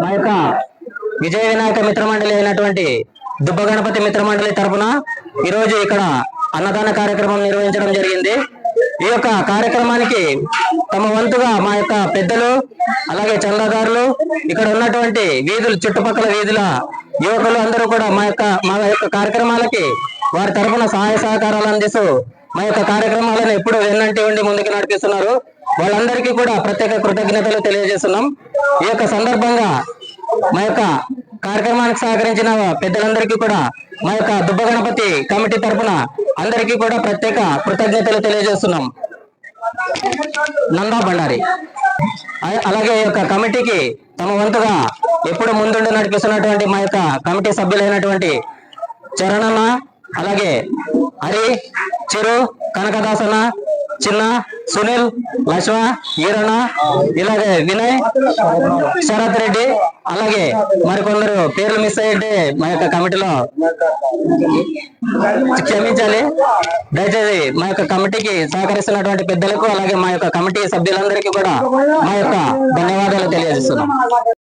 మా యొక్క విజయ వినాయక మిత్ర మండలి అయినటువంటి దుబ్బ గణపతి మిత్ర మండలి తరపున ఈరోజు ఇక్కడ అన్నదాన కార్యక్రమం నిర్వహించడం జరిగింది. ఈ యొక్క కార్యక్రమానికి తమ వంతుగా మా యొక్క పెద్దలు అలాగే చందాదారులు ఇక్కడ ఉన్నటువంటి వీధులు చుట్టుపక్కల వీధుల యువకులు అందరూ కూడా మా యొక్క మా యొక్క కార్యక్రమాలకి వారి తరపున సహాయ సహకారాలు అందిస్తూ మా యొక్క కార్యక్రమాలను ఎప్పుడు వెన్నంటి ఉండి ముందుకు నడిపిస్తున్నారు. వాళ్ళందరికీ కూడా ప్రత్యేక కృతజ్ఞతలు తెలియజేస్తున్నాం. ఈ యొక్క సందర్భంగా మా యొక్క కార్యక్రమానికి సహకరించిన పెద్దలందరికీ కూడా మా యొక్క దుబ్బ గణపతి కమిటీ తరపున అందరికీ కూడా ప్రత్యేక కృతజ్ఞతలు తెలియజేస్తున్నాం. నందా బండారి అ- అలాగే ఈ యొక్క కమిటీకి తమ వంతుగా ఎప్పుడు ముందుండి నడిపిస్తున్నటువంటి మా యొక్క కమిటీ సభ్యులైనటువంటి చరణన్న అలాగే హరి చిరు కనకదాసన చిన్న సునీల్ లక్ష్మ ఈరణ ఇలాగే వినయ్ శరత్ రెడ్డి అలాగే మరికొందరు పేర్లు మిస్ అయ్యింటే మా యొక్క కమిటీలో క్షమించాలి. దయచేసి మా యొక్క కమిటీకి సహకరిస్తున్నటువంటి పెద్దలకు అలాగే మా యొక్క కమిటీ సభ్యులందరికీ కూడా మా యొక్క ధన్యవాదాలు తెలియజేస్తున్నాం.